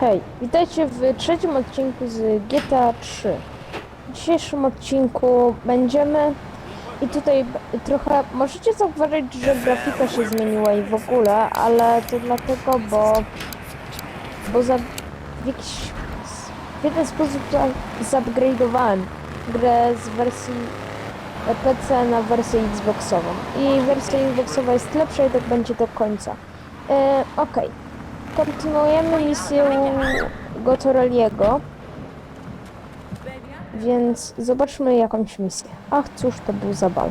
Hej, witajcie w trzecim odcinku z GTA 3. W dzisiejszym odcinku będziemy i tutaj trochę możecie zauważyć, że grafika się zmieniła i w ogóle, ale to dlatego, bo bo za w jakiś w jeden sposób zupgrade'owałem grę z wersji PC na wersję Xboxową i wersja Xboxowa jest lepsza i tak będzie do końca. E, Okej. Kontynuujemy misję Gotoreliego. Więc zobaczmy jakąś misję. Ach, cóż to był za bal.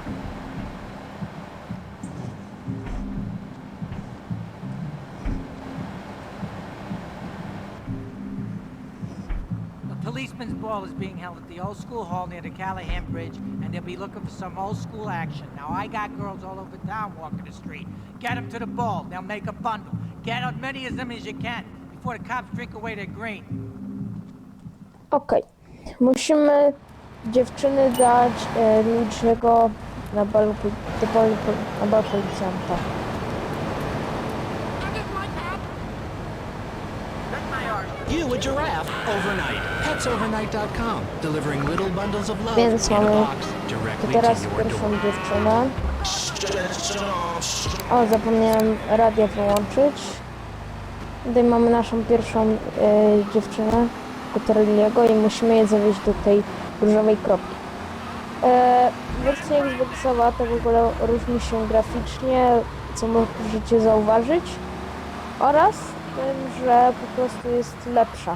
Policeman's ball is being held at the old school hall near the Callahan Bridge, and they'll be looking for some old school action. Now, I got girls all over town walking the street. Get them to the ball. They'll make a bundle. Get as many of them as you can before the cops drink away their. Okej. Musimy dziewczyny dać e, Luigi'ego na balu, pol- do pol- na bal policjanta. You a giraffe overnight. Petsovernight.com, delivering little bundles of love Więc in a mamy box to directly teraz to your pierwszą door. dziewczynę. O, zapomniałem radio wyłączyć. Tutaj mamy naszą pierwszą e, dziewczynę, Cotorliego i musimy je zawieźć do tej różowej kropki. E, wersja Xboxowa to w ogóle różni się graficznie, co możecie zauważyć, oraz tym, że po prostu jest lepsza.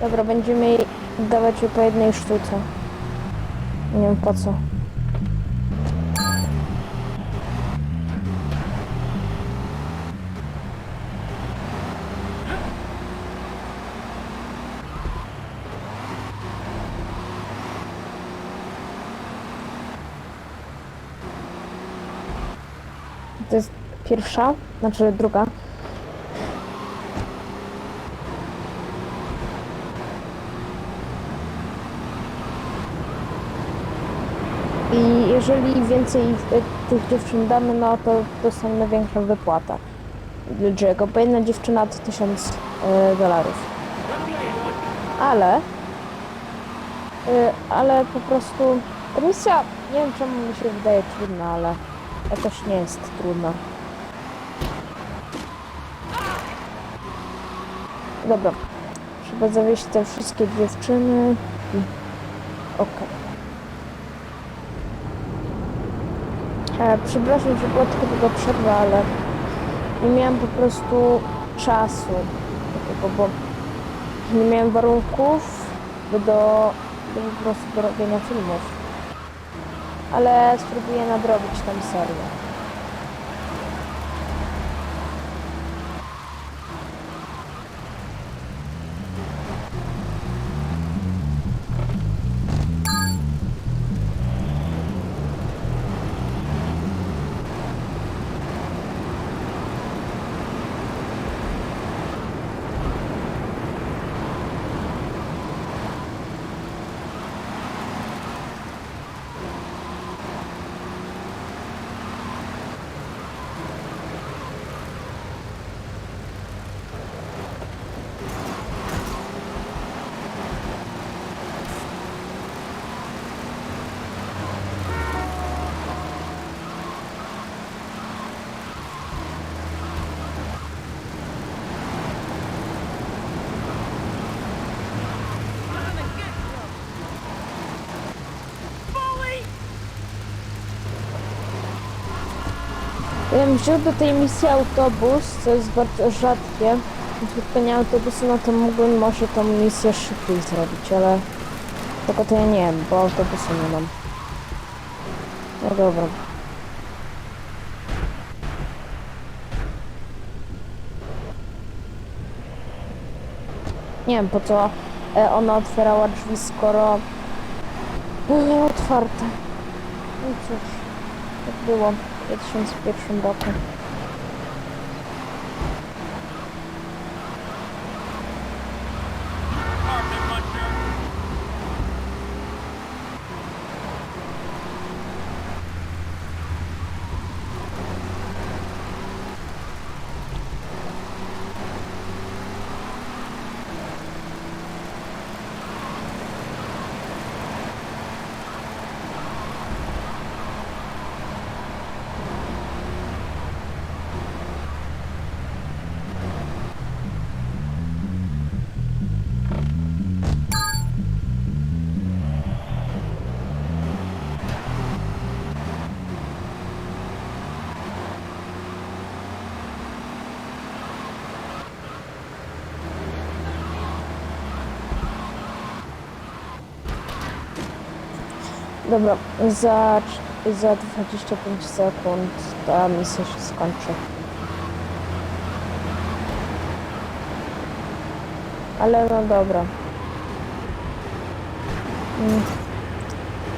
Dobra, będziemy jej dawać po jednej sztuce. Nie wiem po co. To jest pierwsza, znaczy druga. I jeżeli więcej tych dziewczyn damy, no to dostaniemy większą wypłatę. Dlaczego? Bo jedna dziewczyna to 1000 e, dolarów. Ale, e, ale po prostu ta nie wiem czemu mi się wydaje trudna, ale jakoś nie jest trudna. Dobra, trzeba zawieźć te wszystkie dziewczyny. Okej. E, przepraszam, że była tylko taka przerwa, ale nie miałam po prostu czasu tego, bo nie miałem warunków do, do, do po prostu do robienia filmów. Ale spróbuję nadrobić tę serię. Wziął do tej misji autobus, co jest bardzo rzadkie. Gdyby nie autobusu, no to mógłbym może tą misję szybciej zrobić, ale tego to ja nie wiem, bo autobusu nie mam. No dobra. Nie wiem po co e, ona otwierała drzwi, skoro były otwarte. No cóż, tak było Jetzt schon, wird schon locker. Dobra, za, za 25 sekund ta misja się skończy. Ale no dobra. Mm.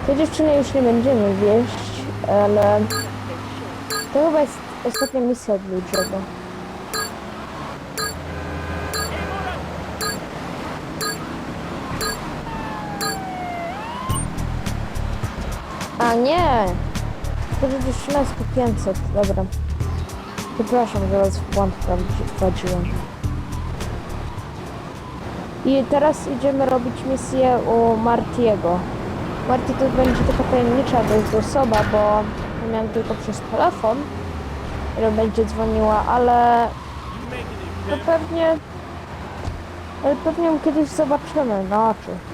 Tej dziewczyny już nie będziemy wieść, ale to chyba jest ostatnia misja od Luigi'ego. A nie! To już 13 500, dobra. Przepraszam, że was w błąd wprowadziłem. I teraz idziemy robić misję u Martiego. Marty to będzie taka tajemnicza dość osoba, bo miałam tylko przez telefon, która będzie dzwoniła, ale pewnie, ale pewnie ją kiedyś zobaczymy na oczy.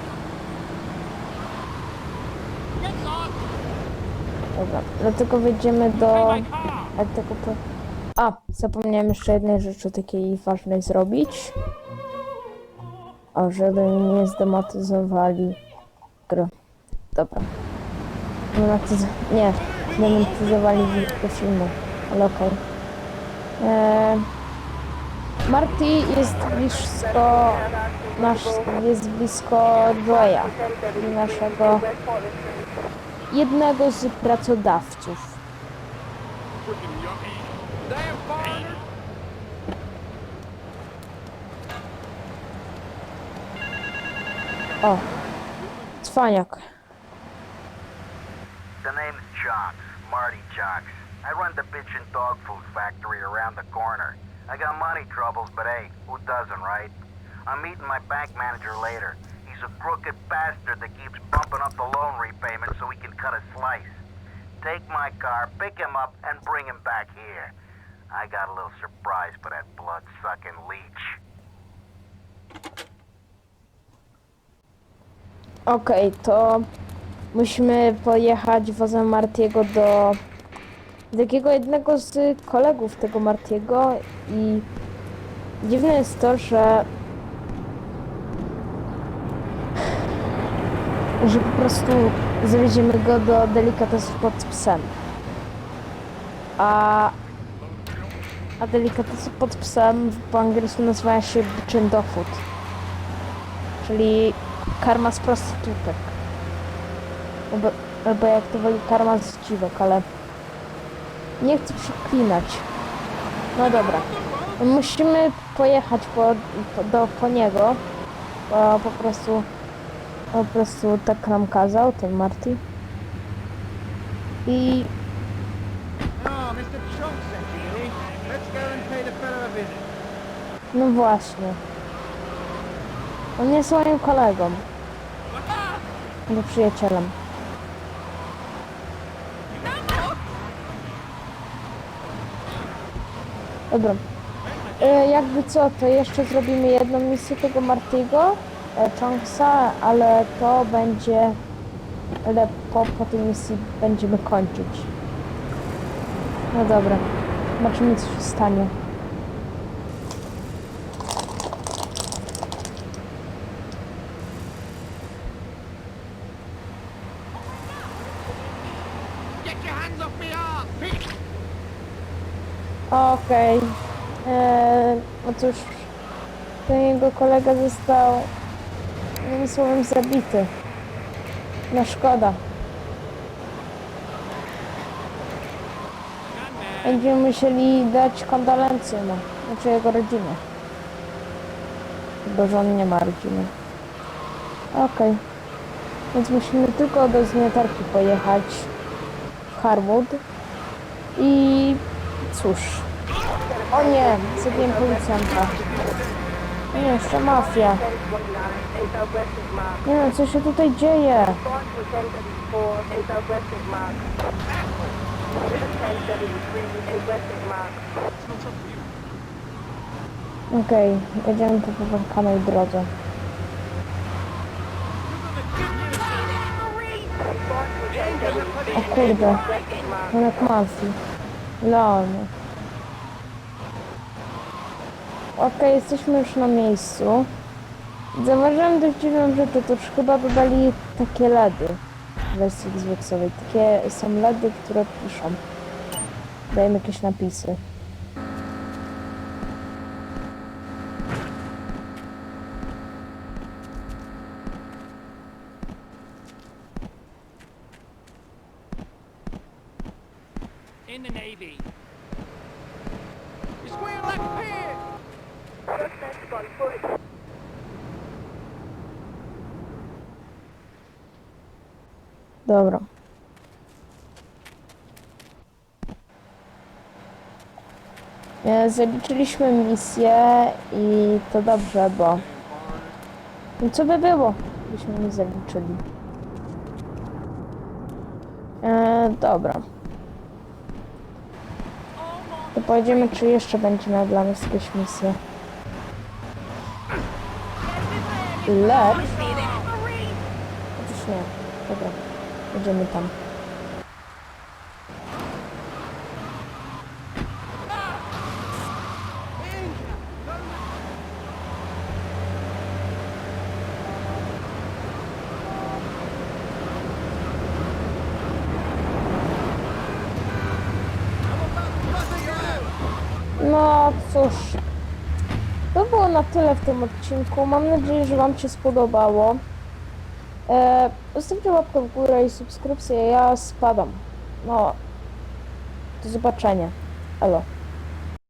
Dobra, dlatego wejdziemy do... Jak tego. A, zapomniałem jeszcze jednej rzeczy takiej ważnej zrobić. O, żeby nie zdemotyzowali gry. Dobra. Demotyz... Nie, demotyzowali wi- filmu. Ale okej. Eee, Marty jest blisko... Nasz, jest blisko Joya, naszego jednego z pracodawców. O, cwaniak. The name's Jocks, Marty Jocks. I run the bitchin' dog food factory around the corner. I got money troubles, but hey, who doesn't, right? I'm meeting my bank manager later. He's a crooked bastard that keeps bumping up the loan repayment Take my car, pick him up, and bring him back here. I got a little surprise for that blood-sucking leech. Okej, to musimy pojechać wozem Martiego do do takiego jednego z kolegów tego Martiego i dziwne jest to, że że po prostu zawieziemy go do delikatesów pod psem. A a delikatesy pod psem po angielsku nazywają się bitchin' dog food. Czyli karma z prostytutek. Albo, albo jak to woli karma z dziwek, ale nie chcę przeklinać. No dobra. Musimy pojechać po, po, do, po niego, bo po prostu po prostu tak nam kazał ten Marty. I no właśnie. On jest moim kolegą. Albo przyjacielem. Dobra. E, jakby co, to jeszcze zrobimy jedną misję tego Martiego, Chunksa, ale to będzie... Ale po, tej misji będziemy kończyć. No dobra. Zobaczymy co się stanie. Okej. Eee, No cóż, ten jego kolega został, jednym słowem, zabity. No szkoda. Będziemy musieli dać kondolencje mu, znaczy jego rodzinie. Bo że on nie ma rodziny. Okej. Więc musimy tylko do zmietarki pojechać Harwood. I cóż. O nie, zabiłem policjanta. Nie, jeszcze mafia. Nie wiem, co się tutaj dzieje. Okej, jedziemy po popękanej drodze. O kurde, jak mafii. Leon. Okej, jesteśmy już na miejscu. Zauważyłem dość dziwną rzecz, to już chyba dodali takie ledy. w wersji Xboxowej. Takie są LEDy, które piszą. Dają jakieś napisy. In the Navy. You square left pin! Dobra. E, Zaliczyliśmy misję i to dobrze, bo... No co by było, byśmy nie zaliczyli? E, dobra. To pojedziemy, czy jeszcze będzie miał dla nas jakieś misje. Lecz... Otóż nie. Dobra. Jedziemy tam. No cóż, to było na tyle w tym odcinku. Mam nadzieję, że Wam się spodobało. E, zostawcie łapkę w górę i subskrypcję. Ja spadam. No, do zobaczenia. Elo.